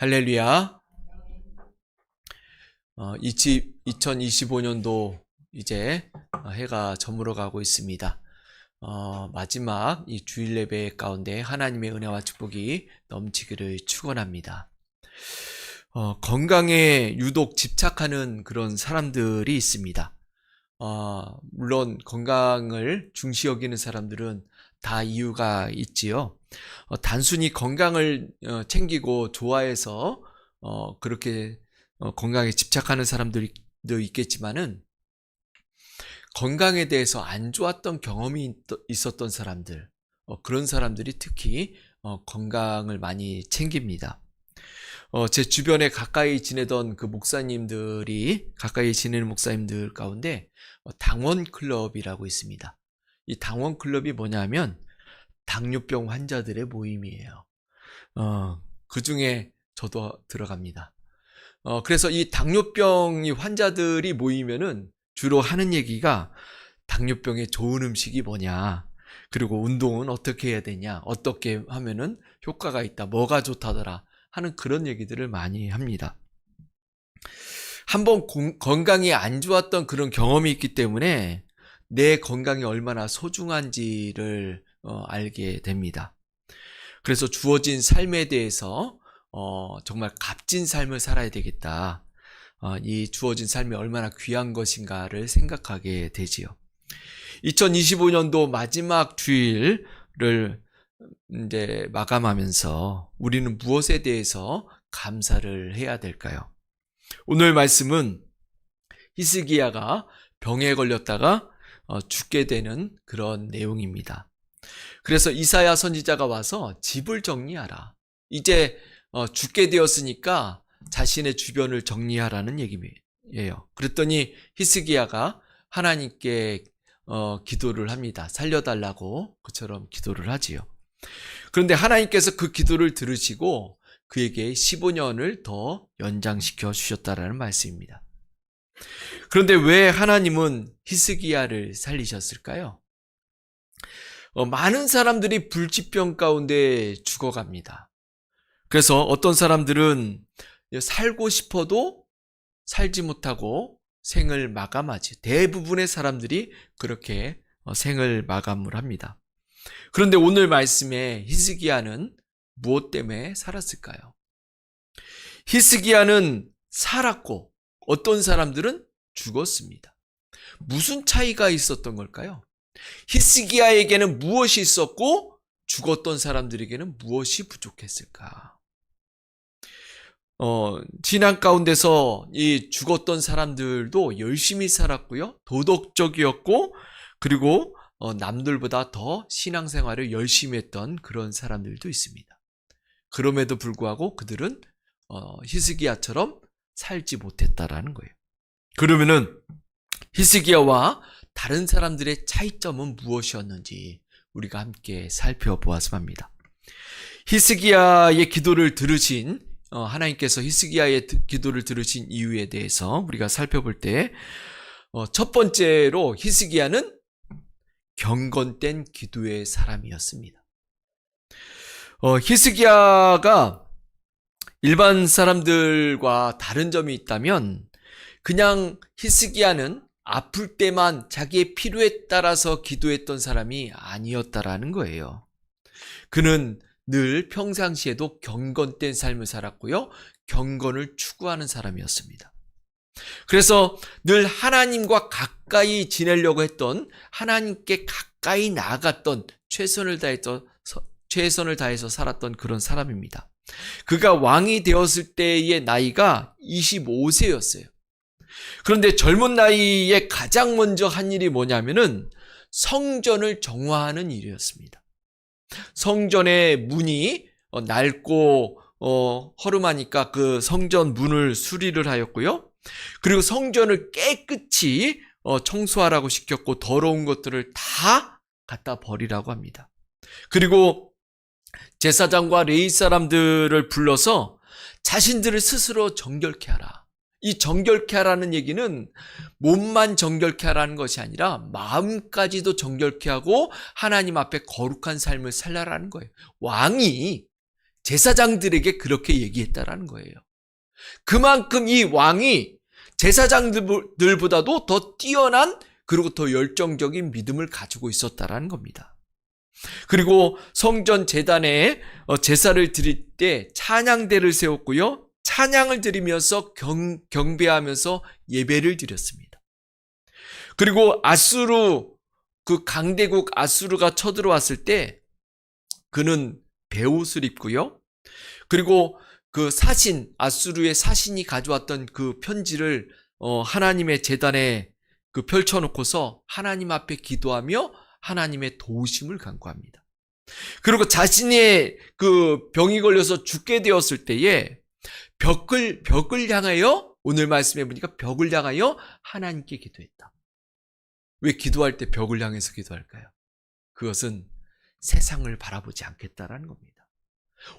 할렐루야. 어, 2025년도 이제 해가 저물어 가고 있습니다. 어, 마지막 이 주일 예배 가운데 하나님의 은혜와 축복이 넘치기를 축원합니다. 어, 건강에 유독 집착하는 그런 사람들이 있습니다. 어, 물론 건강을 중시 여기는 사람들은 다 이유가 있지요. 어, 단순히 건강을 어, 챙기고 좋아해서 어, 그렇게 어, 건강에 집착하는 사람들도 있겠지만은 건강에 대해서 안 좋았던 경험이 있- 있었던 사람들, 어, 그런 사람들이 특히 어, 건강을 많이 챙깁니다. 어, 제 주변에 가까이 지내던 그 목사님들이 가까이 지내는 목사님들 가운데 어, 당원 클럽이라고 있습니다. 이 당원 클럽이 뭐냐면 당뇨병 환자들의 모임이에요. 어, 그 중에 저도 들어갑니다. 어, 그래서 이 당뇨병이 환자들이 모이면은 주로 하는 얘기가 당뇨병에 좋은 음식이 뭐냐, 그리고 운동은 어떻게 해야 되냐, 어떻게 하면은 효과가 있다, 뭐가 좋다더라 하는 그런 얘기들을 많이 합니다. 한번 공- 건강이 안 좋았던 그런 경험이 있기 때문에 내 건강이 얼마나 소중한지를 어, 알게 됩니다. 그래서 주어진 삶에 대해서 어, 정말 값진 삶을 살아야 되겠다. 어, 이 주어진 삶이 얼마나 귀한 것인가를 생각하게 되지요. 2025년도 마지막 주일을 이제 마감하면서 우리는 무엇에 대해서 감사를 해야 될까요? 오늘 말씀은 히스기야가 병에 걸렸다가 어, 죽게 되는 그런 내용입니다. 그래서 이사야 선지자가 와서 집을 정리하라. 이제 어, 죽게 되었으니까 자신의 주변을 정리하라는 얘기예요. 그랬더니 히스기야가 하나님께 어, 기도를 합니다. 살려달라고 그처럼 기도를 하지요. 그런데 하나님께서 그 기도를 들으시고 그에게 15년을 더 연장시켜 주셨다라는 말씀입니다. 그런데 왜 하나님은 히스기야를 살리셨을까요? 어, 많은 사람들이 불치병 가운데 죽어갑니다. 그래서 어떤 사람들은 살고 싶어도 살지 못하고 생을 마감하지. 대부분의 사람들이 그렇게 어, 생을 마감을 합니다. 그런데 오늘 말씀에 히스기야는 무엇 때문에 살았을까요? 히스기야는 살았고 어떤 사람들은 죽었습니다. 무슨 차이가 있었던 걸까요? 히스기야에게는 무엇이 있었고 죽었던 사람들에게는 무엇이 부족했을까? 어, 지난 가운데서 이 죽었던 사람들도 열심히 살았고요. 도덕적이었고 그리고 어, 남들보다 더 신앙생활을 열심히 했던 그런 사람들도 있습니다. 그럼에도 불구하고 그들은 어, 히스기야처럼 살지 못했다라는 거예요. 그러면은 히스기야와 다른 사람들의 차이점은 무엇이었는지 우리가 함께 살펴보아서 합니다. 히스기야의 기도를 들으신 어, 하나님께서 히스기야의 드- 기도를 들으신 이유에 대해서 우리가 살펴볼 때 첫 번째로 히스기야는 경건된 기도의 사람이었습니다. 어, 히스기야가 일반 사람들과 다른 점이 있다면 그냥 히스기야는 아플 때만 자기의 필요에 따라서 기도했던 사람이 아니었다라는 거예요. 그는 늘 평상시에도 경건된 삶을 살았고요. 경건을 추구하는 사람이었습니다. 그래서 늘 하나님과 가까이 지내려고 했던 하나님께 가까이 나아갔던 최선을 다해서 최선을 다해서 살았던 그런 사람입니다. 그가 왕이 되었을 때의 나이가 25세였어요. 그런데 젊은 나이에 가장 먼저 한 일이 뭐냐면은 성전을 정화하는 일이었습니다. 성전의 문이 어, 낡고 어, 허름하니까 그 성전 문을 수리를 하였고요. 그리고 성전을 깨끗이 어, 청소하라고 시켰고 더러운 것들을 다 갖다 버리라고 합니다. 그리고 제사장과 레이 사람들을 불러서 자신들을 스스로 정결케 하라. 이 정결케 하라는 얘기는 몸만 정결케 하라는 것이 아니라 마음까지도 정결케 하고 하나님 앞에 거룩한 삶을 살라라는 거예요. 왕이 제사장들에게 그렇게 얘기했다라는 거예요. 그만큼 이 왕이 제사장들보다도 더 뛰어난 그리고 더 열정적인 믿음을 가지고 있었다라는 겁니다. 그리고 성전 재단에 어, 제사를 드릴 때 찬양대를 세웠고요. 찬양을 드리면서 경, 경배하면서 예배를 드렸습니다. 그리고 아수르 그 강대국 아수르가 쳐들어왔을 때 그는 배옷을 입고요. 그리고 그 사신 아수르의 사신이 가져왔던 그 편지를 어, 하나님의 재단에 그 펼쳐놓고서 하나님 앞에 기도하며 하나님의 도우심을 간구합니다. 그리고 자신의 그 병이 걸려서 죽게 되었을 때에 벽을 벽을 향하여 오늘 말씀해 보니까 벽을 향하여 하나님께 기도했다. 왜 기도할 때 벽을 향해서 기도할까요? 그것은 세상을 바라보지 않겠다라는 겁니다.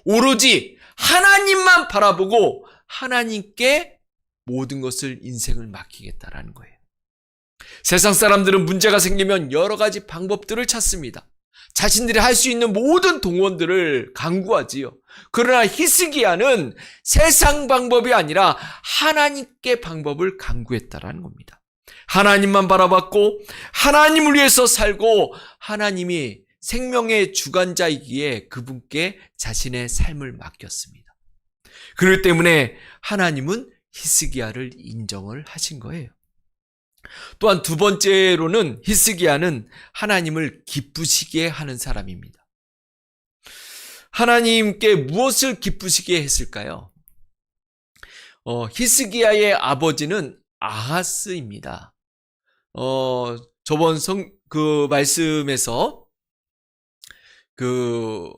오로지 하나님만 바라보고 하나님께 모든 것을 인생을 맡기겠다라는 거예요. 세상 사람들은 문제가 생기면 여러 가지 방법들을 찾습니다. 자신들이 할 수 있는 모든 동원들을 강구하지요. 그러나 히스기야는 세상 방법이 아니라 하나님께 방법을 강구했다라는 겁니다. 하나님만 바라봤고 하나님을 위해서 살고 하나님이 생명의 주관자이기에 그분께 자신의 삶을 맡겼습니다. 그렇기 때문에 하나님은 히스기야를 인정을 하신 거예요. 또한 두 번째로는 히스기야는 하나님을 기쁘시게 하는 사람입니다. 하나님께 무엇을 기쁘시게 했을까요? 어, 히스기야의 아버지는 아하스입니다. 어, 저번 성, 그 말씀에서 그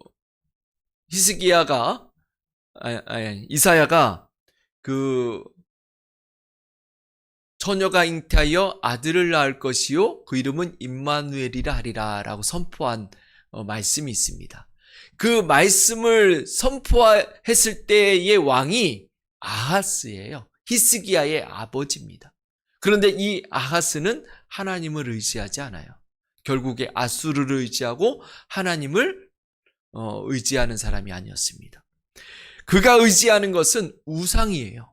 히스기야가 아니, 아니 이사야가 그 처녀가 잉태하여 아들을 낳을 것이요 그 이름은 임마누엘이라 하리라라고 선포한 어, 말씀이 있습니다. 그 말씀을 선포했을 때의 왕이 아하스예요. 히스기야의 아버지입니다. 그런데 이 아하스는 하나님을 의지하지 않아요. 결국에 아수르를 의지하고 하나님을 어, 의지하는 사람이 아니었습니다. 그가 의지하는 것은 우상이에요.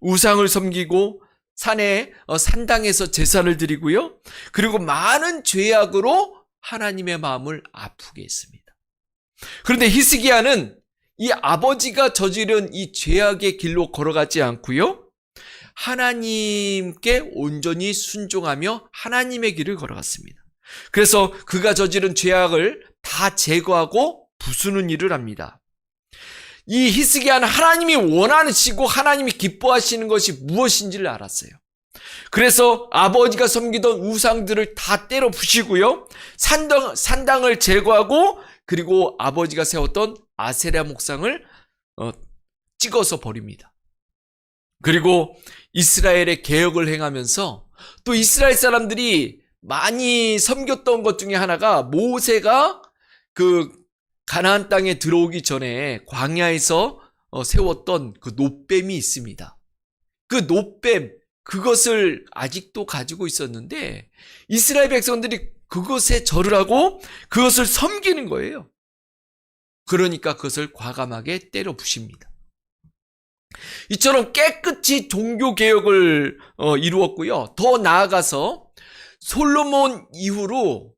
우상을 섬기고 산에 어, 산당에서 제사를 드리고요. 그리고 많은 죄악으로 하나님의 마음을 아프게 했습니다. 그런데 히스기야는 이 아버지가 저지른 이 죄악의 길로 걸어가지 않고요. 하나님께 온전히 순종하며 하나님의 길을 걸어갔습니다. 그래서 그가 저지른 죄악을 다 제거하고 부수는 일을 합니다. 이 히스기야는 하나님이 원하시고 하나님이 기뻐하시는 것이 무엇인지를 알았어요. 그래서 아버지가 섬기던 우상들을 다 때려 부시고요. 산당, 산당을 제거하고 그리고 아버지가 세웠던 아세라 목상을 어, 찍어서 버립니다. 그리고 이스라엘의 개혁을 행하면서 또 이스라엘 사람들이 많이 섬겼던 것 중에 하나가 모세가 그 가나안 땅에 들어오기 전에 광야에서 어, 세웠던 그 노뱀이 있습니다. 그 노뱀 그것을 아직도 가지고 있었는데 이스라엘 백성들이 그것에 절을 하고 그것을 섬기는 거예요. 그러니까 그것을 과감하게 때려 부십니다. 이처럼 깨끗이 종교 개혁을 어, 이루었고요. 더 나아가서 솔로몬 이후로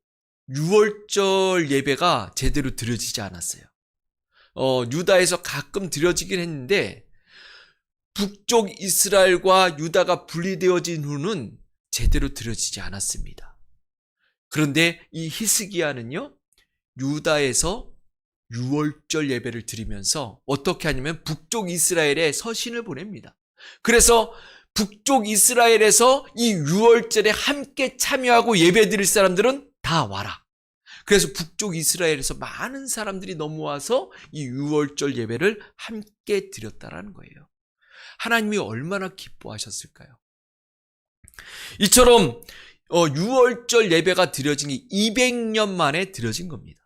6월절 예배가 제대로 드려지지 않았어요. 어, 유다에서 가끔 드려지긴 했는데 북쪽 이스라엘과 유다가 분리되어진 후는 제대로 드려지지 않았습니다. 그런데 이 히스기야는요, 유다에서 6월절 예배를 드리면서 어떻게 하냐면 북쪽 이스라엘에 서신을 보냅니다. 그래서 북쪽 이스라엘에서 이 6월절에 함께 참여하고 예배 드릴 사람들은 다 와라. 그래서 북쪽 이스라엘에서 많은 사람들이 넘어와서 이 6월절 예배를 함께 드렸다라는 거예요. 하나님이 얼마나 기뻐하셨을까요? 이처럼 6월절 예배가 드려진 게 200년 만에 드려진 겁니다.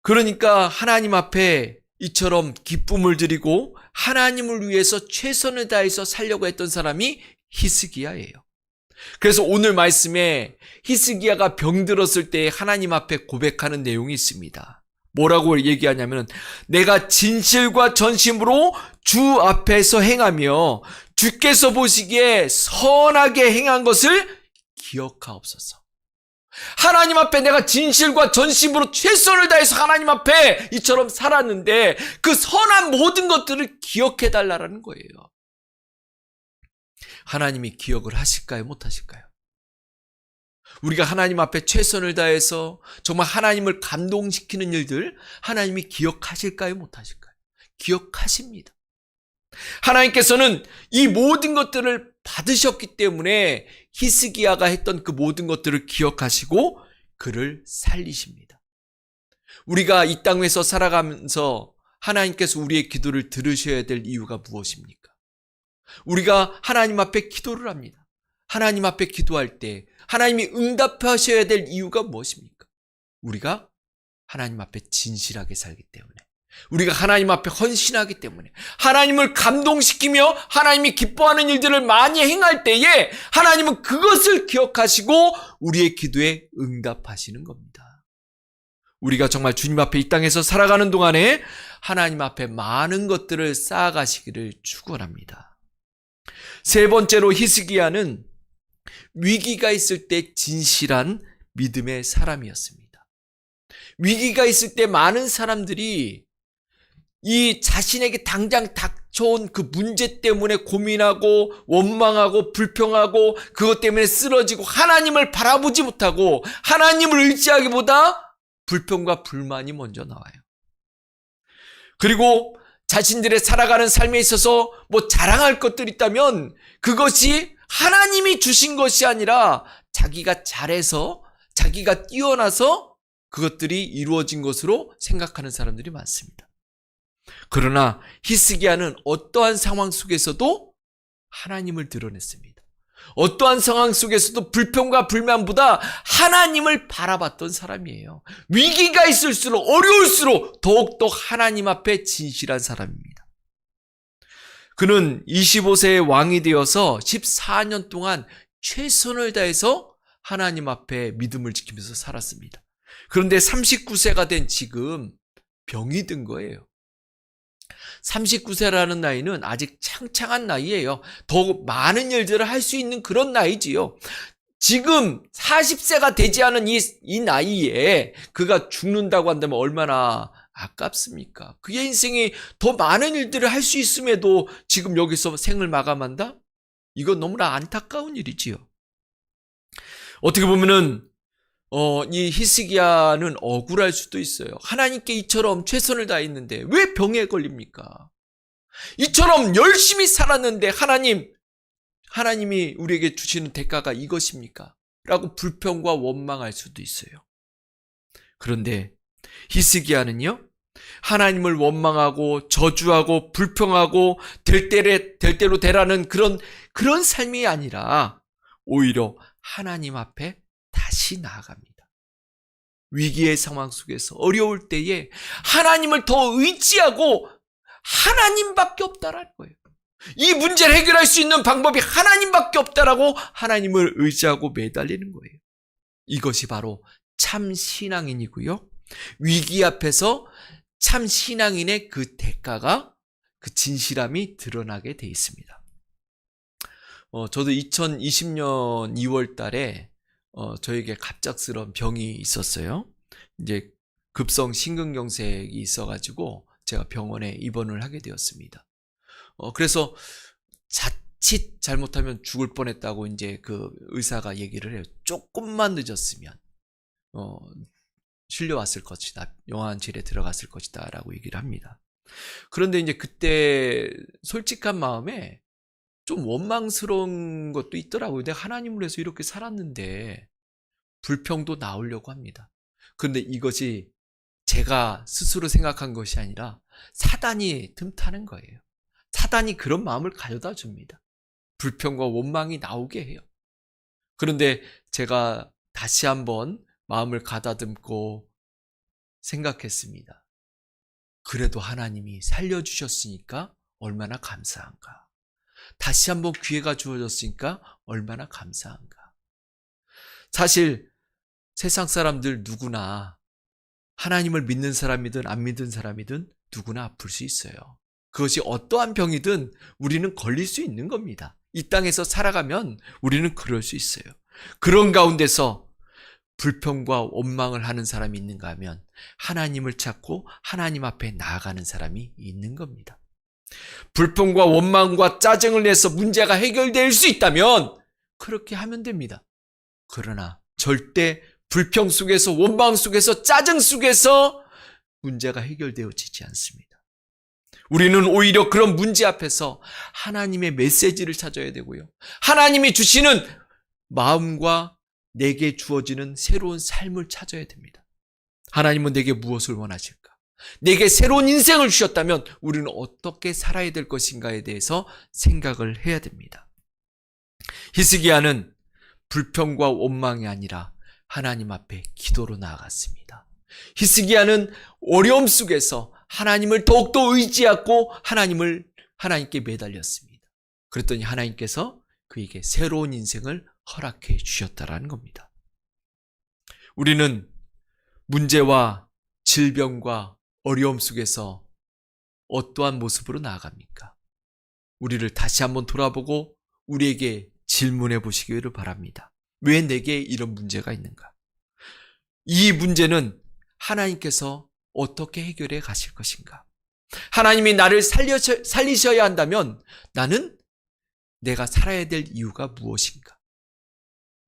그러니까 하나님 앞에 이처럼 기쁨을 드리고 하나님을 위해서 최선을 다해서 살려고 했던 사람이 히스기야예요. 그래서 오늘 말씀에 히스기야가 병들었을 때 하나님 앞에 고백하는 내용이 있습니다. 뭐라고 얘기하냐면 내가 진실과 전심으로 주 앞에서 행하며 주께서 보시기에 선하게 행한 것을 기억하옵소서. 하나님 앞에 내가 진실과 전심으로 최선을 다해서 하나님 앞에 이처럼 살았는데 그 선한 모든 것들을 기억해 달라라는 거예요. 하나님이 기억을 하실까요? 못 하실까요? 우리가 하나님 앞에 최선을 다해서 정말 하나님을 감동시키는 일들 하나님이 기억하실까요? 못 하실까요? 기억하십니다. 하나님께서는 이 모든 것들을 받으셨기 때문에 히스기야가 했던 그 모든 것들을 기억하시고 그를 살리십니다. 우리가 이 땅에서 살아가면서 하나님께서 우리의 기도를 들으셔야 될 이유가 무엇입니까? 우리가 하나님 앞에 기도를 합니다. 하나님 앞에 기도할 때 하나님이 응답하셔야 될 이유가 무엇입니까? 우리가 하나님 앞에 진실하게 살기 때문에 우리가 하나님 앞에 헌신하기 때문에 하나님을 감동시키며 하나님이 기뻐하는 일들을 많이 행할 때에 하나님은 그것을 기억하시고 우리의 기도에 응답하시는 겁니다. 우리가 정말 주님 앞에 이 땅에서 살아가는 동안에 하나님 앞에 많은 것들을 쌓아가시기를 축원합니다. 세 번째로 히스기야는 위기가 있을 때 진실한 믿음의 사람이었습니다. 위기가 있을 때 많은 사람들이 이 자신에게 당장 닥쳐온 그 문제 때문에 고민하고 원망하고 불평하고 그것 때문에 쓰러지고 하나님을 바라보지 못하고 하나님을 의지하기보다 불평과 불만이 먼저 나와요. 그리고 자신들의 살아가는 삶에 있어서 뭐 자랑할 것들이 있다면 그것이 하나님이 주신 것이 아니라 자기가 잘해서 자기가 뛰어나서 그것들이 이루어진 것으로 생각하는 사람들이 많습니다. 그러나 히스기야는 어떠한 상황 속에서도 하나님을 드러냈습니다. 어떠한 상황 속에서도 불평과 불만보다 하나님을 바라봤던 사람이에요. 위기가 있을수록 어려울수록 더욱더 하나님 앞에 진실한 사람입니다. 그는 25세의 왕이 되어서 14년 동안 최선을 다해서 하나님 앞에 믿음을 지키면서 살았습니다. 그런데 39세가 된 지금 병이 든 거예요. 39세라는 나이는 아직 창창한 나이예요. 더 많은 일들을 할 수 있는 그런 나이지요. 지금 40세가 되지 않은 이, 이 나이에 그가 죽는다고 한다면 얼마나 아깝습니까? 그의 인생이 더 많은 일들을 할 수 있음에도 지금 여기서 생을 마감한다? 이건 너무나 안타까운 일이지요. 어떻게 보면은 어, 이 히스기야는 억울할 수도 있어요. 하나님께 이처럼 최선을 다했는데 왜 병에 걸립니까? 이처럼 열심히 살았는데 하나님, 하나님이 우리에게 주시는 대가가 이것입니까? 라고 불평과 원망할 수도 있어요. 그런데 히스기야는요, 하나님을 원망하고 저주하고 불평하고 될 때래 될 대로 되라는 그런 그런 삶이 아니라 오히려 하나님 앞에 다시 나아갑니다. 위기의 상황 속에서 어려울 때에 하나님을 더 의지하고 하나님밖에 없다라는 거예요. 이 문제를 해결할 수 있는 방법이 하나님밖에 없다라고 하나님을 의지하고 매달리는 거예요. 이것이 바로 참 신앙인이고요. 위기 앞에서 참 신앙인의 그 대가가 그 진실함이 드러나게 돼 있습니다. 어, 저도 2020년 2월 달에 어, 저에게 갑작스러운 병이 있었어요. 이제 급성 심근경색이 있어가지고 제가 병원에 입원을 하게 되었습니다. 어, 그래서 자칫 잘못하면 죽을 뻔했다고 이제 그 의사가 얘기를 해요. 조금만 늦었으면, 어, 실려왔을 것이다. 영안실에 들어갔을 것이다. 라고 얘기를 합니다. 그런데 이제 그때 솔직한 마음에 좀 원망스러운 것도 있더라고요. 내가 하나님을 위해서 이렇게 살았는데 불평도 나오려고 합니다. 그런데 이것이 제가 스스로 생각한 것이 아니라 사단이 틈타는 거예요. 사단이 그런 마음을 가져다 줍니다. 불평과 원망이 나오게 해요. 그런데 제가 다시 한번 마음을 가다듬고 생각했습니다. 그래도 하나님이 살려주셨으니까 얼마나 감사한가. 다시 한번 기회가 주어졌으니까 얼마나 감사한가. 사실 세상 사람들 누구나 하나님을 믿는 사람이든 안 믿는 사람이든 누구나 아플 수 있어요. 그것이 어떠한 병이든 우리는 걸릴 수 있는 겁니다. 이 땅에서 살아가면 우리는 그럴 수 있어요. 그런 가운데서 불평과 원망을 하는 사람이 있는가 하면 하나님을 찾고 하나님 앞에 나아가는 사람이 있는 겁니다. 불평과 원망과 짜증을 내서 문제가 해결될 수 있다면 그렇게 하면 됩니다. 그러나 절대 불평 속에서 원망 속에서 짜증 속에서 문제가 해결되어지지 않습니다. 우리는 오히려 그런 문제 앞에서 하나님의 메시지를 찾아야 되고요. 하나님이 주시는 마음과 내게 주어지는 새로운 삶을 찾아야 됩니다. 하나님은 내게 무엇을 원하실까? 내게 새로운 인생을 주셨다면 우리는 어떻게 살아야 될 것인가에 대해서 생각을 해야 됩니다. 히스기야는 불평과 원망이 아니라 하나님 앞에 기도로 나아갔습니다. 히스기야는 어려움 속에서 하나님을 더욱더 의지하고 하나님을 하나님께 매달렸습니다. 그랬더니 하나님께서 그에게 새로운 인생을 허락해 주셨다라는 겁니다. 우리는 문제와 질병과 어려움 속에서 어떠한 모습으로 나아갑니까? 우리를 다시 한번 돌아보고 우리에게 질문해 보시기를 바랍니다. 왜 내게 이런 문제가 있는가? 이 문제는 하나님께서 어떻게 해결해 가실 것인가? 하나님이 나를 살려, 살리셔야 한다면 나는 내가 살아야 될 이유가 무엇인가?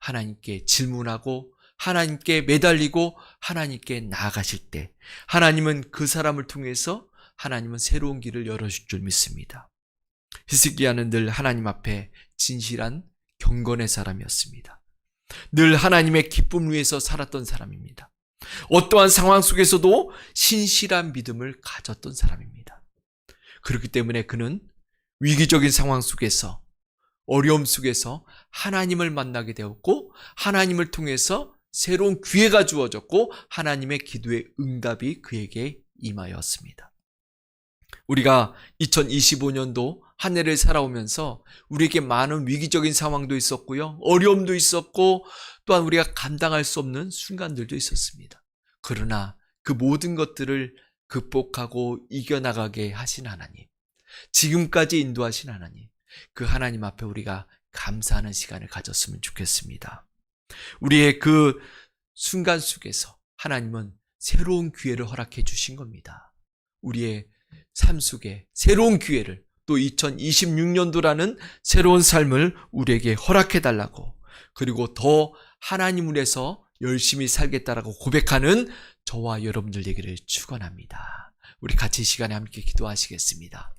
하나님께 질문하고 하나님께 매달리고 하나님께 나아가실 때 하나님은 그 사람을 통해서 하나님은 새로운 길을 열어줄 줄 믿습니다. 히스기야는 늘 하나님 앞에 진실한 경건의 사람이었습니다. 늘 하나님의 기쁨 위에서 살았던 사람입니다. 어떠한 상황 속에서도 신실한 믿음을 가졌던 사람입니다. 그렇기 때문에 그는 위기적인 상황 속에서 어려움 속에서 하나님을 만나게 되었고 하나님을 통해서 새로운 기회가 주어졌고 하나님의 기도의 응답이 그에게 임하였습니다. 우리가 2025년도 한 해를 살아오면서 우리에게 많은 위기적인 상황도 있었고요. 어려움도 있었고 또한 우리가 감당할 수 없는 순간들도 있었습니다. 그러나 그 모든 것들을 극복하고 이겨나가게 하신 하나님. 지금까지 인도하신 하나님. 그 하나님 앞에 우리가 감사하는 시간을 가졌으면 좋겠습니다. 우리의 그 순간 속에서 하나님은 새로운 기회를 허락해 주신 겁니다. 우리의 삶 속에 새로운 기회를 또 2026년도라는 새로운 삶을 우리에게 허락해 달라고 그리고 더 하나님을 해서 열심히 살겠다라고 고백하는 저와 여러분들 되기를 축원합니다. 우리 같이 이 시간에 함께 기도하시겠습니다.